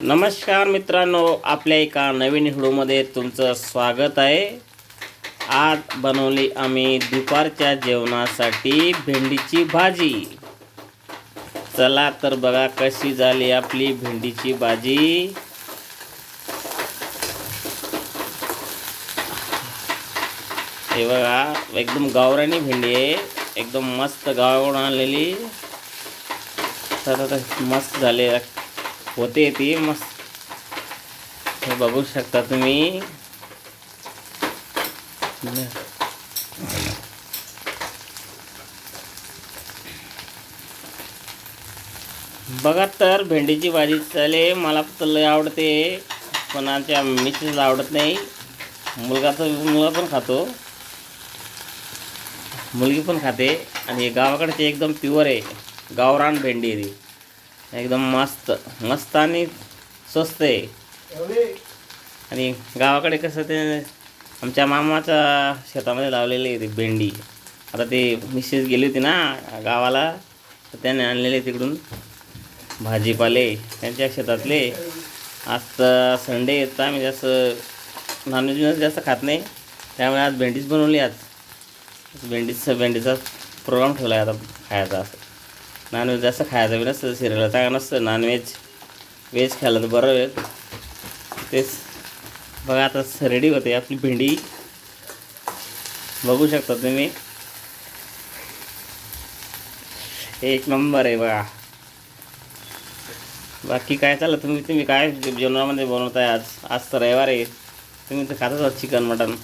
नमस्कार मित्रांनो आपल्या एका नवीन व्हिडिओमध्ये तुमचं स्वागत आहे. आज बनवली आम्ही दुपारच्या जेवणासाठी भेंडीची भाजी. चला तर बघा कशी झाली आपली भेंडीची भाजी. हे बघा एकदम गावरानी भेंडी आहे. एकदम मस्त गावाकडून आणलेली तर मस्त झाले. होते ती मस्त. हे बघू शकता तुम्ही. बघा तर भेंडीची भाजी चाले मला तर लय आवडते. पण आमच्या मिसेसला आवडत नाही. मुलगा तर मुलगा पण खातो. मुलगी पण खाते. आणि गावाकडचे एकदम प्युअर आहे. गावरान भेंडी आहे ती. एकदम मस्त मस्त आणि स्वस्त आहे. आणि गावाकडे कसं ते आमच्या मामाच्या शेतामध्ये लावलेली आहे ती भेंडी. आता ते मिसेस गेली होती ना गावाला तर त्याने आणलेले तिकडून. भाजीपाले त्यांच्या शेतातले. आज तर संडे येत आम्ही जास्त नॉनव्हेज जास्त खात नाही. त्यामुळे आज भेंडीच बनवली आज. भेंडीचा भेंडीचा प्रोग्राम ठेवला आहे आता खायचा. असं नॉनव्हेज जास्त खायचं बी नसतं शरीराला चांगलं नसतं नॉनव्हेज व्हेज खायला तर बरं आहे तेच बघा आता रेडी होते आपली भेंडी बघू शकता तुम्ही एक नंबर आहे बघा बाकी काय चाललं तुम्ही तुम्ही काय जेवणामध्ये बनवताय आज आज तर रविवार आहे तुम्ही तर खातच आहात चिकन मटन